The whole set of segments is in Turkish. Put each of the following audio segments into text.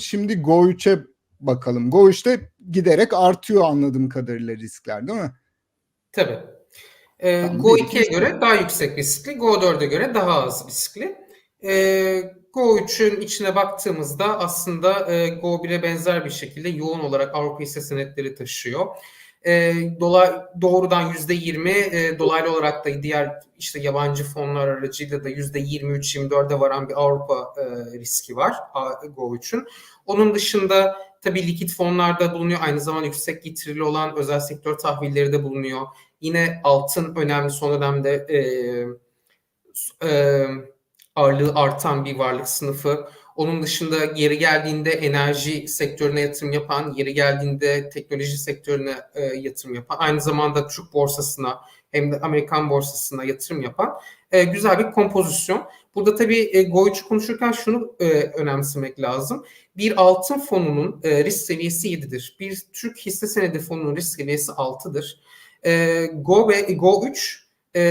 Şimdi Go 3'e bakalım. Go 3'te giderek artıyor anladığım kadarıyla riskler değil mi? Tabii. Ee, Tamam, Go bir, iki, 2'ye üç, göre daha yüksek riskli, Go 4'e göre daha az riskli. Ee, Go 3'ün içine baktığımızda aslında e, Go 1'e benzer bir şekilde yoğun olarak Avrupa hisse senetleri taşıyor. E, dolar doğrudan %20, e, dolaylı olarak da diğer işte yabancı fonlar aracıyla da %23-24'e varan bir Avrupa e, riski var Go 3'ün. Onun dışında tabii likit fonlarda bulunuyor. Aynı zamanda yüksek getirili olan özel sektör tahvilleri de bulunuyor. Yine altın önemli son dönemde e, e, ağırlığı artan bir varlık sınıfı. Onun dışında yeri geldiğinde enerji sektörüne yatırım yapan, yeri geldiğinde teknoloji sektörüne e, yatırım yapan, aynı zamanda Türk borsasına hem de Amerikan borsasına yatırım yapan e, güzel bir kompozisyon. Burada tabii e, Go3 konuşurken şunu e, önemsemek lazım. Bir altın fonunun e, risk seviyesi 7'dir. Bir Türk hisse senedi fonunun risk seviyesi 6'dır. E, Go ve Go 3 e,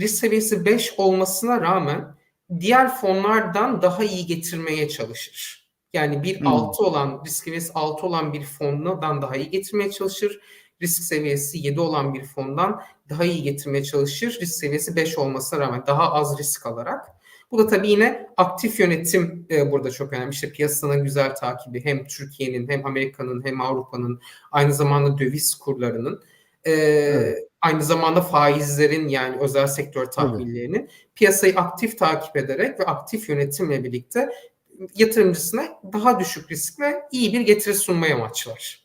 risk seviyesi 5 olmasına rağmen diğer fonlardan daha iyi getirmeye çalışır. Yani bir Hmm. 6 olan, risk seviyesi 6 olan bir fondan daha iyi getirmeye çalışır. Risk seviyesi 7 olan bir fondan daha iyi getirmeye çalışır. Risk seviyesi 5 olmasına rağmen daha az risk alarak. Bu da tabii yine aktif yönetim e, burada çok önemli. İşte piyasanın güzel takibi hem Türkiye'nin hem Amerika'nın hem Avrupa'nın aynı zamanda döviz kurlarının e, Evet. Aynı zamanda faizlerin yani özel sektör tahvillerinin piyasayı aktif takip ederek ve aktif yönetimle birlikte yatırımcısına daha düşük riskle iyi bir getiri sunmayı amaçlar.